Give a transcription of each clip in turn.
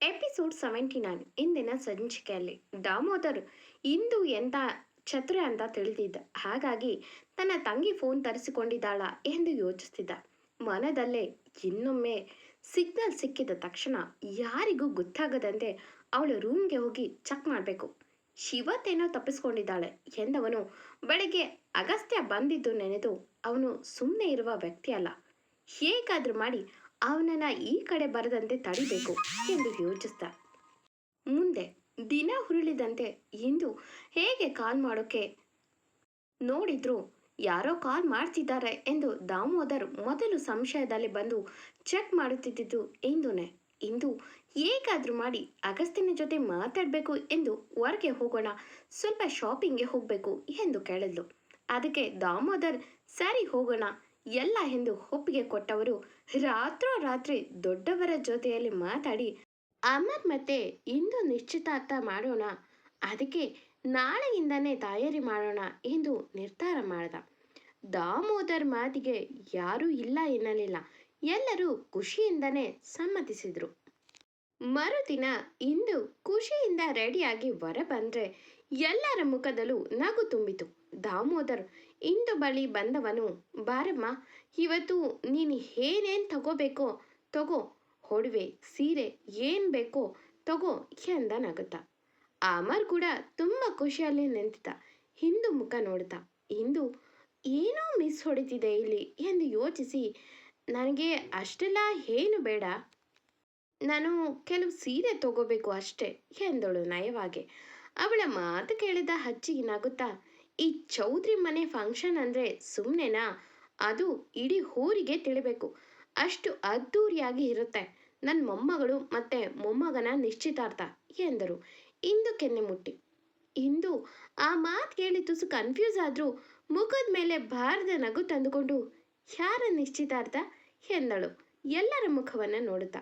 Episode seventy nine ಇಂದಿನ ಸಂಚಿಕೆಯಲ್ಲಿ ದಾಮೋದರ್ ಇಂದು ಎಂತ ಛತ್ರ ಅಂತ ತಿಳಿದಿದ್ದ. ಹಾಗಾಗಿ ತನ್ನ ತಂಗಿ ಫೋನ್ ತರಿಸಿಕೊಂಡಿದ್ದಾಳ ಎಂದು ಯೋಚಿಸ್ತಿದ್ದ. ಮನದಲ್ಲೇ ಇನ್ನೊಮ್ಮೆ ಸಿಗ್ನಲ್ ಸಿಕ್ಕಿದ ತಕ್ಷಣ ಯಾರಿಗೂ ಗೊತ್ತಾಗದಂತೆ ಅವಳ ರೂಮ್ಗೆ ಹೋಗಿ ಚೆಕ್ ಮಾಡಬೇಕು. ಶಿವತ್ತೇನೋ ತಪ್ಪಿಸ್ಕೊಂಡಿದ್ದಾಳೆ ಎಂದವನು ಬೆಳಗ್ಗೆ ಅಗಸ್ತ್ಯ ಬಂದಿದ್ದು ನೆನೆದು ಅವನು ಸುಮ್ಮನೆ ಇರುವ ವ್ಯಕ್ತಿ ಅಲ್ಲ. ಹೇಗಾದರೂ ಮಾಡಿ ಅವನನ್ನ ಈ ಕಡೆ ಬರದಂತೆ ತಡಿಬೇಕು ಎಂದು ಯೋಚಿಸ್ದ. ಮುಂದೆ ದಿನ ಹುರುಳಿದಂತೆ ಇಂದು ಹೇಗೆ ಕಾಲ್ ಮಾಡೋಕೆ? ನೋಡಿದ್ರು ಯಾರೋ ಕಾಲ್ ಮಾಡ್ತಿದ್ದಾರೆ ಎಂದು ದಾಮೋದರ್ ಮೊದಲು ಸಂಶಯದಲ್ಲಿ ಬಂದು ಚೆಕ್ ಮಾಡುತ್ತಿದ್ದು ಇಂದುನೇ. ಇಂದು ಹೇಗಾದ್ರೂ ಮಾಡಿ ಅಗಸ್ತಿನ ಜೊತೆ ಮಾತಾಡಬೇಕು ಎಂದು ಹೊರಗೆ ಹೋಗೋಣ, ಸ್ವಲ್ಪ ಶಾಪಿಂಗ್ಗೆ ಹೋಗಬೇಕು ಎಂದು ಕೇಳಿದ್ಲು. ಅದಕ್ಕೆ ದಾಮೋದರ್ ಸರಿ ಹೋಗೋಣ ಎಲ್ಲ ಎಂದು ಒಪ್ಪಿಗೆ ಕೊಟ್ಟವರು ರಾತ್ರೋರಾತ್ರಿ ದೊಡ್ಡವರ ಜೊತೆಯಲ್ಲಿ ಮಾತಾಡಿ, ಅಮರ್ ಮತ್ತೆ ಇಂದು ನಿಶ್ಚಿತಾರ್ಥ ಮಾಡೋಣ. ಅದಕ್ಕೆ ನಾಳೆಯಿಂದನೇ ತಯಾರಿ ಮಾಡೋಣ ಎಂದು ನಿರ್ಧಾರ ಮಾಡಿದ. ದಾಮೋದರ್ ಮಾತಿಗೆ ಯಾರೂ ಇಲ್ಲ ಎನ್ನಲಿಲ್ಲ. ಎಲ್ಲರೂ ಖುಷಿಯಿಂದನೇ ಸಮ್ಮತಿಸಿದ್ರು. ಮರುದಿನ ಇಂದು ಖುಷಿಯಿಂದ ರೆಡಿಯಾಗಿ ಹೊರ ಬಂದ್ರೆ ಎಲ್ಲರ ಮುಖದಲ್ಲೂ ನಗು ತುಂಬಿತು. ದಾಮೋದರ್, ಇಂದು ಬಳಿ ಬಂದವನು, ಬಾರಮ್ಮ, ಇವತ್ತು ನೀನು ಏನೇನು ತಗೋಬೇಕೋ, ತಗೋ ಹೊಡವೆ ಸೀರೆ ಏನು ಬೇಕೋ ತಗೋ ಎಂದ ನಗುತ್ತ. ಅಮರ್ ಕೂಡ ತುಂಬ ಖುಷಿಯಲ್ಲಿ ನಿಂತಿದ್ದ, ಹಿಂದು ಮುಖ ನೋಡ್ತಾ ಇಂದು ಏನೋ ಮಿಸ್ ಹೊಡಿತಿದೆ ಇಲ್ಲಿ ಎಂದು ಯೋಚಿಸಿ, ನನಗೆ ಅಷ್ಟೆಲ್ಲ ಏನು ಬೇಡ ನಾನು ಕೆಲವು ಸೀರೆ ತಗೋಬೇಕು ಅಷ್ಟೇ, ಎಂದಳು ನಯವಾಗೆ. ಅವಳ ಮಾತು ಕೇಳಿದ ಹಚ್ಚಿಗೆ ನಗುತ್ತಾ, ಈ ಚೌಧರಿ ಮನೆ ಫಂಕ್ಷನ್ ಅಂದರೆ ಸುಮ್ಮನೆನಾ ಅದು ಇಡೀ ಊರಿಗೆ ತಿಳಿಬೇಕು. ಅಷ್ಟು ಅದ್ಧೂರಿಯಾಗಿ ಇರುತ್ತೆ. ನನ್ನ ಮೊಮ್ಮಗಳು ಮತ್ತೆ ಮೊಮ್ಮಗನ ನಿಶ್ಚಿತಾರ್ಥ, ಎಂದರು. ಇಂದು ಕೆನ್ನೆ ಮುಟ್ಟಿ. ಇಂದು ಆ ಮಾತು ಕೇಳಿ ತುಸು ಕನ್ಫ್ಯೂಸ್ ಆದರೂ ಮುಖದ ಮೇಲೆ ಭಾರದ ನಗು ತಂದುಕೊಂಡು, ಯಾರ ನಿಶ್ಚಿತಾರ್ಥ? ಎಂದಳು. ಎಲ್ಲರ ಮುಖವನ್ನು ನೋಡುತ್ತಾ.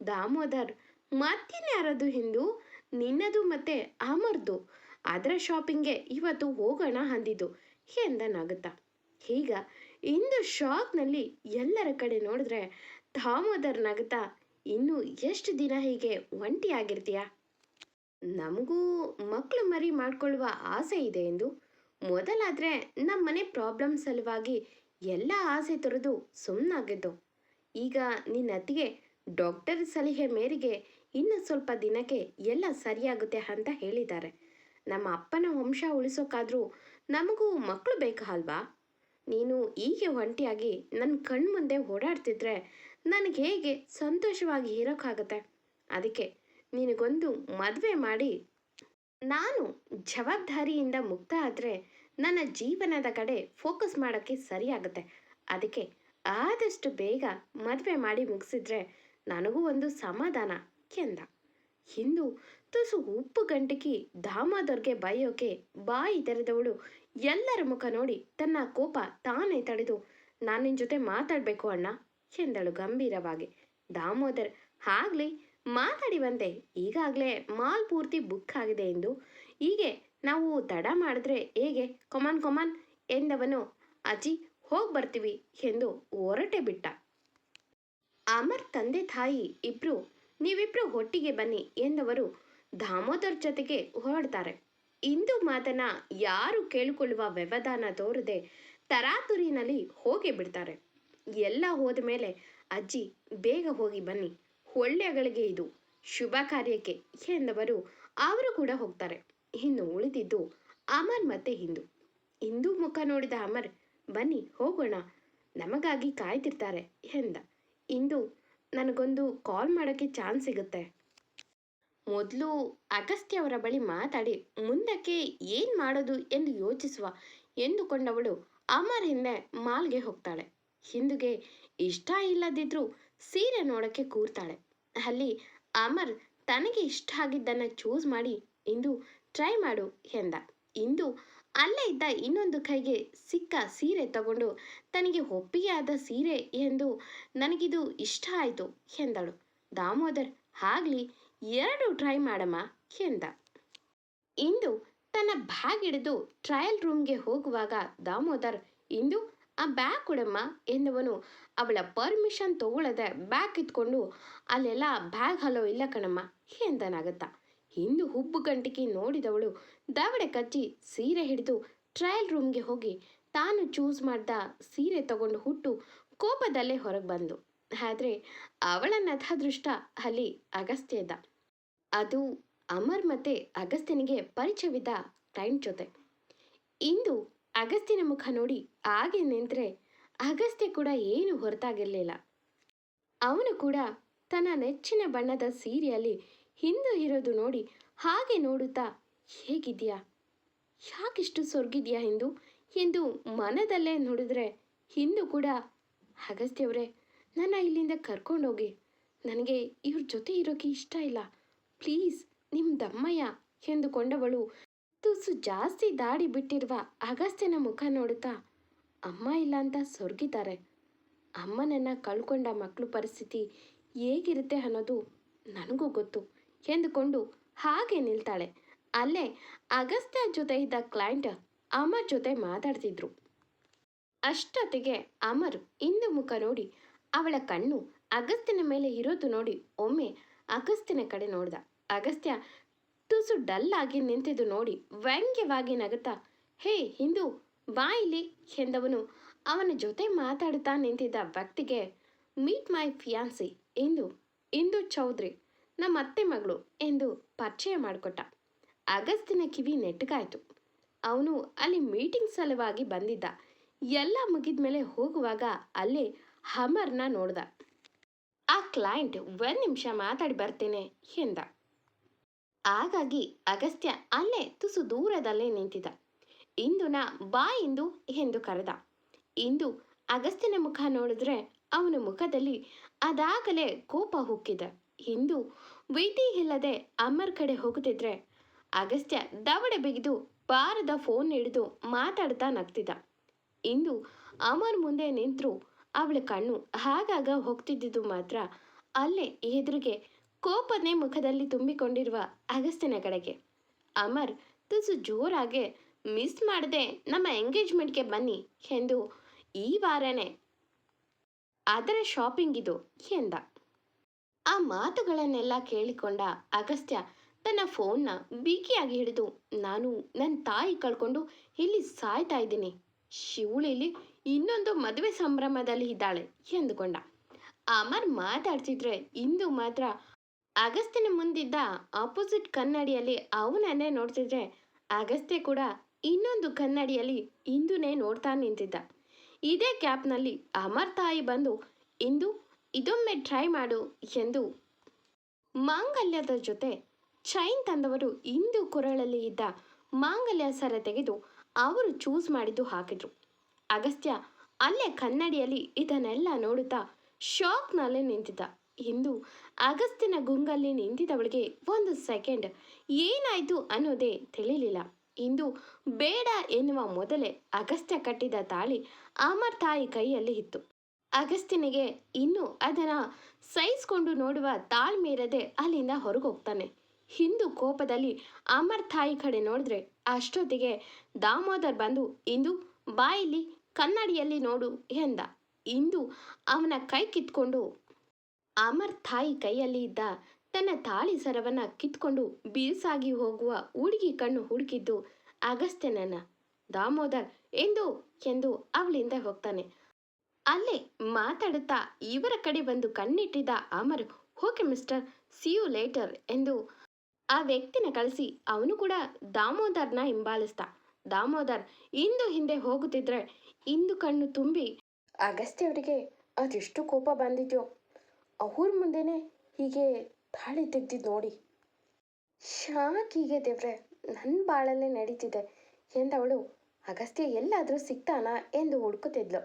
ದಾಮೋದರ್, ಮತ್ತಿನ್ಯಾರದು ಹಿಂದು, ನಿನ್ನದು ಮತ್ತೆ ಅಮರ್ದು. ಅದರ ಶಾಪಿಂಗ್ಗೆ ಇವತ್ತು ಹೋಗೋಣ ಅಂದಿದ್ದು ಎಂದ ನಗುತ್ತಾ ಈಗ ಇಂದು ಶಾಕ್ನಲ್ಲಿ ಎಲ್ಲರ ಕಡೆ ನೋಡಿದ್ರೆ ದಾಮೋದರ್ ನಗುತ್ತ, ಇನ್ನು ಎಷ್ಟು ದಿನ ಹೀಗೆ ಒಂಟಿಯಾಗಿರ್ತೀಯ? ನಮಗೂ ಮಕ್ಕಳು ಮರಿ ಮಾಡಿಕೊಳ್ಳುವ ಆಸೆ ಇದೆ ಎಂದು. ಮೊದಲಾದರೆ ನಮ್ಮ ಮನೆ ಪ್ರಾಬ್ಲಮ್ ಸಲುವಾಗಿ ಎಲ್ಲ ಆಸೆ ತೊರೆದು ಸುಮ್ಮನಾಗಿದ್ದು ಈಗ ನಿನ್ನ ಅತ್ತಿಗೆ ಡಾಕ್ಟರ್ ಸಲಹೆ ಮೇರೆಗೆ ಇನ್ನು ಸ್ವಲ್ಪ ದಿನಕ್ಕೆ ಎಲ್ಲ ಸರಿಯಾಗುತ್ತೆ ಅಂತ ಹೇಳಿದ್ದಾರೆ. ನಮ್ಮ ಅಪ್ಪನ ವಂಶ ಉಳಿಸೋಕ್ಕಾದ್ರೂ ನಮಗೂ ಮಕ್ಕಳು ಬೇಕಾ ಅಲ್ವಾ? ನೀನು ಹೀಗೆ ಒಂಟಿಯಾಗಿ ನನ್ನ ಕಣ್ಮುಂದೆ ಓಡಾಡ್ತಿದ್ರೆ ನನಗೆ ಹೇಗೆ ಸಂತೋಷವಾಗಿ ಇರೋಕ್ಕಾಗತ್ತೆ ಅದಕ್ಕೆ ನಿನಗೊಂದು ಮದುವೆ ಮಾಡಿ. ನಾನು ಜವಾಬ್ದಾರಿಯಿಂದ ಮುಕ್ತ ಆದರೆ ನನ್ನ ಜೀವನದ ಕಡೆ ಫೋಕಸ್ ಮಾಡೋಕ್ಕೆ ಸರಿಯಾಗುತ್ತೆ. ಅದಕ್ಕೆ ಆದಷ್ಟು ಬೇಗ ಮದುವೆ ಮಾಡಿ ಮುಗಿಸಿದ್ರೆ ನನಗೂ ಒಂದು ಸಮಾಧಾನ ಎಂದ. ಹಿಂದು ತುಸು ಉಪ್ಪು ಗಂಟಕಿ ದಾಮೋದರ್ಗೆ ಬೈಯೋಕೆ ಬಾಯಿ ತೆರೆದವಳು ಎಲ್ಲರ ಮುಖ ನೋಡಿ ತನ್ನ ಕೋಪ ತಾನೇ ತಡೆದು ನಾನು ನಿನ್ನ ಜೊತೆ ಮಾತಾಡಬೇಕು ಅಣ್ಣ ಎಂದಳು ಗಂಭೀರವಾಗಿ. ದಾಮೋದರ್, ಆಗ್ಲಿ ಮಾತಾಡಿ ಬಂದೆ ಈಗಾಗಲೇ ಮಾಲ್ ಪೂರ್ತಿ ಬುಕ್ ಆಗಿದೆ ಎಂದು ಹೀಗೆ ನಾವು ತಡ ಮಾಡಿದ್ರೆ ಹೇಗೆ? ಕೊಮಾನ್ ಕೊಮಾನ್ ಎಂದವನು, ಅಜ್ಜಿ ಹೋಗಿ ಬರ್ತೀವಿ ಎಂದು ಹೊರಟೆ ಬಿಟ್ಟ. ಅಮರ್ ತಂದೆ ತಾಯಿ ಇಬ್ರು, ನೀವಿಬ್ರು ಒಟ್ಟಿಗೆ ಬನ್ನಿ ಎಂದವರು ದಾಮೋದರ್ ಜೊತೆಗೆ ಹೊರಡ್ತಾರೆ. ಇಂದು ಮಾತನ್ನ ಯಾರು ಕೇಳಿಕೊಳ್ಳುವ ವ್ಯವಧಾನ ತೋರದೆ ತರಾತುರಿನಲ್ಲಿ ಹೋಗಿ ಬಿಡ್ತಾರೆ. ಎಲ್ಲ ಹೋದ ಮೇಲೆ ಅಜ್ಜಿ, ಬೇಗ ಹೋಗಿ ಬನ್ನಿ ಒಳ್ಳೆಗಳಿಗೆ ಇದು, ಶುಭ ಕಾರ್ಯಕ್ಕೆ ಎಂದವರು ಅವರು ಕೂಡ ಹೋಗ್ತಾರೆ. ಇನ್ನು ಉಳಿದಿದ್ದು ಅಮರ್ ಮತ್ತೆ ಹಿಂದು ಹಿಂದೂ ಮುಖ ನೋಡಿದ ಅಮರ್, ಬನ್ನಿ ಹೋಗೋಣ, ನಮಗಾಗಿ ಕಾಯ್ತಿರ್ತಾರೆ ಎಂದ. ಇಂದು ನನಗೊಂದು ಕಾಲ್ ಮಾಡೋಕ್ಕೆ ಚಾನ್ಸ್ ಸಿಗುತ್ತೆ. ಮೊದಲು ಅಗಸ್ತ್ಯ ಅವರ ಬಳಿ ಮಾತಾಡಿ, ಮುಂದಕ್ಕೆ ಏನು ಮಾಡೋದು ಎಂದು ಯೋಚಿಸುವ ಎಂದುಕೊಂಡವಳು ಅಮರ್ ಹಿಂದೆ ಮಾಲ್ಗೆ ಹೋಗ್ತಾಳೆ. ಹಿಂದಿಗೆ ಇಷ್ಟ ಇಲ್ಲದಿದ್ರೂ ಸೀರೆ ನೋಡೋಕ್ಕೆ ಕೂರ್ತಾಳೆ. ಅಲ್ಲಿ ಅಮರ್ ತನಗೆ ಇಷ್ಟ ಆಗಿದ್ದನ್ನು ಚೂಸ್ ಮಾಡಿ, ಇಂದು ಟ್ರೈ ಮಾಡು ಎಂದ. ಇಂದು ಅಲ್ಲೇ ಇದ್ದ ಇನ್ನೊಂದು ಕೈಗೆ ಸಿಕ್ಕ ಸೀರೆ ತಗೊಂಡು ತನಗೆ ಒಪ್ಪಿಗೆಯಾದ ಸೀರೆ ಎಂದು ನನಗಿದು ಇಷ್ಟ ಆಯಿತು ಎಂದಳು. ದಾಮೋದರ್, ಆಗ್ಲಿ, ಎರಡು ಟ್ರೈ ಮಾಡಮ್ಮ ಎಂದ. ಇಂದು ತನ್ನ ಬ್ಯಾಗ್ ಹಿಡಿದು ಟ್ರಯಲ್ ರೂಮ್ಗೆ ಹೋಗುವಾಗ ದಾಮೋದರ್, ಇಂದು ಆ ಬ್ಯಾಗ್ ಕೊಡಮ್ಮ ಎಂದವನು ಅವಳ ಪರ್ಮಿಷನ್ ತಗೊಳ್ಳದೆ ಬ್ಯಾಗ್ ಇದ್ಕೊಂಡು ಅಲ್ಲೆಲ್ಲ ಬ್ಯಾಗ್ ಹಲೋ ಇಲ್ಲ ಕಣಮ್ಮ ಎಂದನಾಗತ್ತ. ಇಂದು ಹುಬ್ಬು ಗಂಟಿಕೆ ನೋಡಿದವಳು. ದಾವಡೆ ಕಚ್ಚಿ ಸೀರೆ ಹಿಡಿದು ಟ್ರಯಲ್ ರೂಮ್ಗೆ ಹೋಗಿ ತಾನು ಚೂಸ್ ಮಾಡ್ದ ಸೀರೆ ತಗೊಂಡು ಹುಟ್ಟು ಕೋಪದಲ್ಲೇ ಹೊರಗೆ ಬಂದು. ಆದರೆ ಅವಳ ನಥಾದೃಷ್ಟ ಅಲ್ಲಿ ಅಗಸ್ತ್ಯದ. ಅದು ಅಮರ್ ಮತ್ತೆ ಅಗಸ್ತ್ಯನಿಗೆ ಪರಿಚಯವಿದ್ದ ಕ್ಲೈಂಟ್ ಜೊತೆ. ಇಂದು ಅಗಸ್ತ್ಯನ ಮುಖ ನೋಡಿ ಹಾಗೆ ನಿಂತರೆ ಅಗಸ್ತ್ಯ ಕೂಡ ಏನು ಹೊರತಾಗಿರಲಿಲ್ಲ. ಅವನು ಕೂಡ ತನ್ನ ನೆಚ್ಚಿನ ಬಣ್ಣದ ಸೀರೆಯಲ್ಲಿ ಹಿಂದು ಇರೋದು ನೋಡಿ ಹಾಗೆ ನೋಡುತ್ತಾ ಹೇಗಿದ್ಯಾ ಯಾಕಿಷ್ಟು ಸೊರ್ಗಿದ್ಯಾ ಹಿಂದು ಎಂದು ಮನದಲ್ಲೇ ನೋಡಿದ್ರೆ ಹಿಂದು ಕೂಡ ಅಗಸ್ತ್ಯವರೇ ನನ್ನ ಇಲ್ಲಿಂದ ಕರ್ಕೊಂಡೋಗಿ. ನನಗೆ ಇವ್ರ ಜೊತೆ ಇರೋಕೆ ಇಷ್ಟ ಇಲ್ಲ. ಪ್ಲೀಸ್ ನಿಮ್ಮ ದಮ್ಮಯ್ಯ ಎಂದುಕೊಂಡವಳು ತುಸು ಜಾಸ್ತಿ ದಾಡಿ ಬಿಟ್ಟಿರುವ ಅಗಸ್ತ್ಯನ ಮುಖ ನೋಡುತ್ತಾ ಅಮ್ಮ ಇಲ್ಲ ಅಂತ ಸೊರ್ಗಿದ್ದಾರೆ. ಅಮ್ಮನನ್ನು ಕಳ್ಕೊಂಡ ಮಕ್ಕಳು ಪರಿಸ್ಥಿತಿ ಹೇಗಿರುತ್ತೆ ಅನ್ನೋದು ನನಗೂ ಗೊತ್ತು. ಎಂದುಕೊಂಡು ಹಾಗೆ ನಿಲ್ತಾಳೆ. ಅಲ್ಲೇ ಅಗಸ್ತ್ಯ ಜೊತೆ ಇದ್ದ ಕ್ಲೈಂಟ್ ಅಮರ್ ಜೊತೆ ಮಾತಾಡ್ತಿದ್ರು. ಅಷ್ಟೊತ್ತಿಗೆ ಅಮರ್ ಇಂದು ಮುಖ ನೋಡಿ ಅವಳ ಕಣ್ಣು ಅಗಸ್ತ್ಯನ ಮೇಲೆ ಇರೋದು ನೋಡಿ ಒಮ್ಮೆ ಅಗಸ್ತ್ಯನ ಕಡೆ ನೋಡ್ದ. ಅಗಸ್ತ್ಯ ತುಸು ಡಲ್ ಆಗಿ ನಿಂತಿದ್ದು ನೋಡಿ ವ್ಯಂಗ್ಯವಾಗಿ ನಗುತ್ತಾ, ಹೇ ಹಿಂದು, ಬಾ ಇಲ್ಲಿ, ಎಂದವನು. ಅವನ ಜೊತೆ ಮಾತಾಡುತ್ತಾ ನಿಂತಿದ್ದ ವ್ಯಕ್ತಿಗೆ meet my fiancee Indu Indu Chaudhary ನಮ್ಮ ಅತ್ತೆ ಮಗಳು ಎಂದು ಪರಿಚಯ ಮಾಡಿಕೊಟ್ಟ. ಅಗಸ್ತ್ಯನ ಕಿವಿ ನೆಟ್ಟಗಾಯ್ತು. ಅವನು ಅಲ್ಲಿ ಮೀಟಿಂಗ್ ಸಲುವಾಗಿ ಬಂದಿದ್ದ. ಎಲ್ಲ ಮುಗಿದ ಮೇಲೆ ಹೋಗುವಾಗ ಅಲ್ಲೇ ಹಮರ್ನ ನೋಡ್ದ. ಆ ಕ್ಲೈಂಟ್ ಒಂದು ನಿಮಿಷ ಮಾತಾಡಿ ಬರ್ತೇನೆ ಎಂದ. ಹಾಗಾಗಿ ಅಗಸ್ತ್ಯ ಅಲ್ಲೇ ತುಸು ದೂರದಲ್ಲೇ ನಿಂತಿದ್ದ. ಇಂದುನ ಬಾ ಇಂದು ಎಂದು ಕರೆದ. ಇಂದು ಅಗಸ್ತ್ಯನ ಮುಖ ನೋಡಿದ್ರೆ ಅವನ ಮುಖದಲ್ಲಿ ಅದಾಗಲೇ ಕೋಪ ಹುಕ್ಕಿದೆ. ಇಂದು ವಿಧಿ ಇಲ್ಲದೆ ಅಮರ್ ಕಡೆ ಹೋಗುತ್ತಿದ್ರೆ ಅಗಸ್ತ್ಯ ದವಡೆ ಬಿಗಿದು ಬಾರದ ಫೋನ್ ಹಿಡಿದು ಮಾತಾಡ್ತಾ ನಗ್ತಿದ್ದ. ಇಂದು ಅಮರ್ ಮುಂದೆ ನಿಂತರೂ ಅವಳ ಕಣ್ಣು ಹಾಗಾಗ ಹೋಗ್ತಿದ್ದುದು ಮಾತ್ರ ಅಲ್ಲೇ ಎದುರಿಗೆ ಕೋಪನೆ ಮುಖದಲ್ಲಿ ತುಂಬಿಕೊಂಡಿರುವ ಅಗಸ್ತ್ಯನ ಕಡೆಗೆ. ಅಮರ್ ತುಸು ಜೋರಾಗೆ ಮಿಸ್ ಮಾಡದೆ, ನಮ್ಮ ಎಂಗೇಜ್ಮೆಂಟ್ಗೆ ಬನ್ನಿ ಎಂದು ಈ ವಾರನೇ, ಅದರ ಶಾಪಿಂಗ್ ಇದು ಎಂದ. ಆ ಮಾತುಗಳನ್ನೆಲ್ಲ ಕೇಳಿಕೊಂಡ ಅಗಸ್ತ್ಯ ತನ್ನ ಫೋನ್ನ ಬಿಗಿಯಾಗಿ ಹಿಡಿದು, ನಾನು ನನ್ನ ತಾಯಿ ಕಳ್ಕೊಂಡು ಇಲ್ಲಿ ಸಾಯ್ತಾ ಇದ್ದೀನಿ. ಶಿವಳಿಲಿ ಇನ್ನೊಂದು ಮದುವೆ ಸಂಭ್ರಮದಲ್ಲಿ ಇದ್ದಾಳೆ, ಎಂದುಕೊಂಡ. ಅಮರ್ ಮಾತಾಡ್ತಿದ್ರೆ ಇಂದು ಮಾತ್ರ ಅಗಸ್ತ್ಯನ ಮುಂದಿದ್ದ ಆಪೋಸಿಟ್ ಕನ್ನಡಿಯಲ್ಲಿ ಅವನನ್ನೇ ನೋಡ್ತಿದ್ರೆ ಅಗಸ್ತ್ಯ ಕೂಡ ಇನ್ನೊಂದು ಕನ್ನಡಿಯಲ್ಲಿ ಇಂದುನೇ ನೋಡ್ತಾ ನಿಂತಿದ್ದ. ಇದೇ ಕ್ಯಾಪ್ನಲ್ಲಿ ಅಮರ್ ತಾಯಿ ಬಂದು, ಇಂದು ಇದೊಮ್ಮೆ ಟ್ರೈ ಮಾಡು ಎಂದು ಮಾಂಗಲ್ಯದ ಜೊತೆ ಚೈನ್ ತಂದವರು ಇಂದು ಕೊರಳಲ್ಲಿ ಇದ್ದ ಮಾಂಗಲ್ಯ ಸರ ತೆಗೆದು ಅವರು ಚೂಸ್ ಮಾಡಿದ್ದು ಹಾಕಿದ್ರು. ಅಗಸ್ತ್ಯ ಅಲ್ಲೇ ಕನ್ನಡಿಯಲ್ಲಿ ಇದನ್ನೆಲ್ಲ ನೋಡುತ್ತಾ ಶಾಕ್ನಲ್ಲೇ ನಿಂತಿದ್ದ. ಇಂದು ಅಗಸ್ತ್ಯನ ಗುಂಗಲ್ಲಿ ನಿಂತಿದ್ದವಳಿಗೆ ಒಂದು ಸೆಕೆಂಡ್ ಏನಾಯ್ತು ಅನ್ನೋದೇ ತಿಳಿಯಲಿಲ್ಲ ಇಂದು ಬೇಡ ಎನ್ನುವ ಮೊದಲೇ ಅಗಸ್ತ್ಯ ಕಟ್ಟಿದ ತಾಳಿ ಅಮರ್ ತಾಯಿ ಕೈಯಲ್ಲಿ ಇತ್ತು. ಅಗಸ್ತ್ಯನಿಗೆ ಇನ್ನು ಅದನ್ನು ಸಹಿಸ್ಕೊಂಡು ನೋಡುವ ತಾಳ್ಮೆ ಅಲ್ಲಿಂದ ಅಲ್ಲಿಂದ ಹೊರಗೋಗ್ತಾನೆ. ಹಿಂದು ಕೋಪದಲ್ಲಿ ಅಮರ್ ತಾಯಿ ಕಡೆ ನೋಡಿದ್ರೆ ಅಷ್ಟೊತ್ತಿಗೆ ದಾಮೋದರ್ ಬಂದು, ಇಂದು ಬಾಯಿಲಿ ಕನ್ನಡಿಯಲ್ಲಿ ನೋಡು ಎಂದ. ಇಂದು ಅವನ ಕೈ ಕಿತ್ಕೊಂಡು ಅಮರ್ ತಾಯಿ ಕೈಯಲ್ಲಿ ಇದ್ದ ತನ್ನ ತಾಳಿ ಸರವನ್ನ ಕಿತ್ಕೊಂಡು ಬೀಸಾಗಿ ಹೋಗುವ ಹುಡುಗಿ ಕಣ್ಣು ಹುಡುಕಿದ್ದು ಅಗಸ್ತ್ಯನನ್ನ. ದಾಮೋದರ್, ಎಂದು? ಎಂದು ಅವಳಿಂದ ಹೋಗ್ತಾನೆ. ಅಲ್ಲೇ ಮಾತಾಡುತ್ತಾ ಇವರ ಕಡೆ ಬಂದು ಕಣ್ಣಿಟ್ಟಿದ್ದ Amar okay mister see you later ಎಂದು ಆ ವ್ಯಕ್ತಿನ ಕಳಿಸಿ ಅವನು ಕೂಡ ದಾಮೋದರ್ನ ಹಿಂಬಾಲಿಸ್ದ. ದಾಮೋದರ್ ಇಂದು ಹಿಂದೆ ಹೋಗುತ್ತಿದ್ರೆ ಇಂದು ಕಣ್ಣು ತುಂಬಿ ಅಗಸ್ತ್ಯವರಿಗೆ ಅದೆಷ್ಟು ಕೋಪ ಬಂದಿದ್ಯೋ, ಅವ್ರ ಮುಂದೆನೆ ಹೀಗೆ ತಾಳಿ ತೆಗ್ದಿದ್ದು ನೋಡಿ. ಶಾಕ್ ಹೀಗೆ ದೇವ್ರೆ ನನ್ನ ಬಾಳಲ್ಲೇ ನಡೀತಿದೆ ಎಂದವಳು, ಅಗಸ್ತ್ಯ ಎಲ್ಲಾದರೂ ಸಿಗ್ತಾನಾ? ಎಂದು ಹುಡುಕುತ್ತಿದ್ಲು.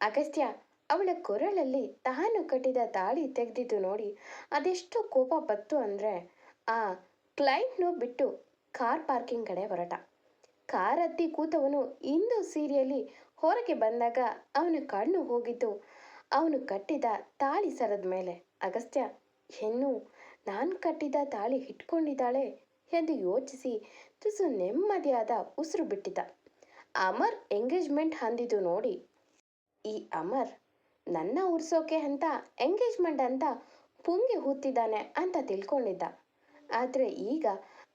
ಅಗಸ್ತ್ಯ, ಅವಳ ಕೊರಳಲ್ಲಿ ತಾನು ಕಟ್ಟಿದ ತಾಳಿ ತೆಗೆದಿದ್ದು ನೋಡಿ ಅದೆಷ್ಟು ಕೋಪ ಬತ್ತು ಅಂದರೆ ಆ ಕ್ಲೈಂಟ್ನು ಬಿಟ್ಟು ಕಾರ್ ಪಾರ್ಕಿಂಗ್ ಕಡೆ ಹೊರಟ. ಕಾರ್ ಹತ್ತಿ ಕೂತವನು ಇಂದು ಸೀರಿಯಲ್ಲಿ ಹೊರಗೆ ಬಂದಾಗ ಅವನ ಕಣ್ಣು ಹೋಗಿದ್ದು ಅವನು ಕಟ್ಟಿದ ತಾಳಿ ಸರದ ಮೇಲೆ. ಅಗಸ್ತ್ಯ, ಹೆಣ್ಣು, ನಾನು ಕಟ್ಟಿದ ತಾಳಿ ಇಟ್ಕೊಂಡಿದ್ದಾಳೆ ಎಂದು ಯೋಚಿಸಿ ತುಸು ನೆಮ್ಮದಿಯಾದ ಉಸಿರು ಬಿಟ್ಟಿದ್ದ. ಅಮರ್ ಎಂಗೇಜ್ಮೆಂಟ್ ಅಂದಿದ್ದು ನೋಡಿ ಈ ಅಮರ್ ನನ್ನ ಉರ್ಸೋಕೆ ಅಂತ ಎಂಗೇಜ್ಮೆಂಟ್ ಅಂತ ಪುಂಗಿ ಹೂತಿದ್ದಾನೆ ಅಂತ ತಿಳ್ಕೊಂಡಿದ್ದ. ಆದರೆ ಈಗ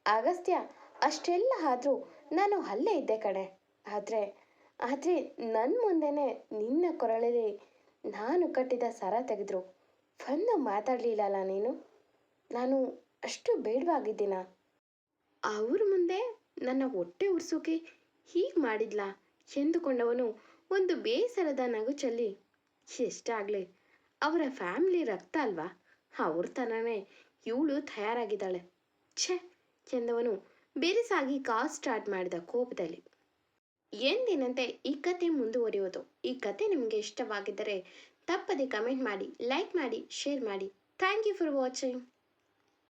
ಅಗಸ್ತ್ಯ ಅಷ್ಟೆಲ್ಲ ಆದರೂ ನಾನು ಅಲ್ಲೇ ಇದ್ದೆ ಕಡೆ ಆದರೆ ಆದರೆ ನನ್ನ ಮುಂದೆನೇ ನಿನ್ನ ಕೊರಳಲ್ಲಿ ನಾನು ಕಟ್ಟಿದ ಸರ ತೆಗೆದ್ರು. ಬಂದು ಮಾತಾಡಲಿಲ್ಲಲ್ಲ ನೀನು? ನಾನು ಅಷ್ಟು ಬೇಡವಾಗಿದ್ದೀನ? ಅವ್ರ ಮುಂದೆ ನನ್ನ ಹೊಟ್ಟೆ ಉರ್ಸೋಕೆ ಹೀಗೆ ಮಾಡಿದ್ಲಾ? ಎಂದುಕೊಂಡವನು ಒಂದು ಬೇಸರದ ನಗು ಚೆಲ್ಲಿ ಎಷ್ಟಾಗಲಿ ಅವರ ಫ್ಯಾಮಿಲಿ ರಕ್ತ ಅಲ್ವಾ? ಅವ್ರ ತನನೇ ಇವಳು ತಯಾರಾಗಿದ್ದಾಳೆ. ಛೆ, ಎಂದವನು ಬಿರುಸಾಗಿ ಕಾಲ್ ಸ್ಟಾರ್ಟ್ ಮಾಡಿದ ಕೋಪದಲ್ಲಿ. ಎಂದಿನಂತೆ ಈ ಕತೆ ಮುಂದುವರಿಯೋದು. ಈ ಕತೆ ನಿಮಗೆ ಇಷ್ಟವಾಗಿದ್ದರೆ ತಪ್ಪದೆ ಕಮೆಂಟ್ ಮಾಡಿ, ಲೈಕ್ ಮಾಡಿ, ಶೇರ್ ಮಾಡಿ. Thank you for watching.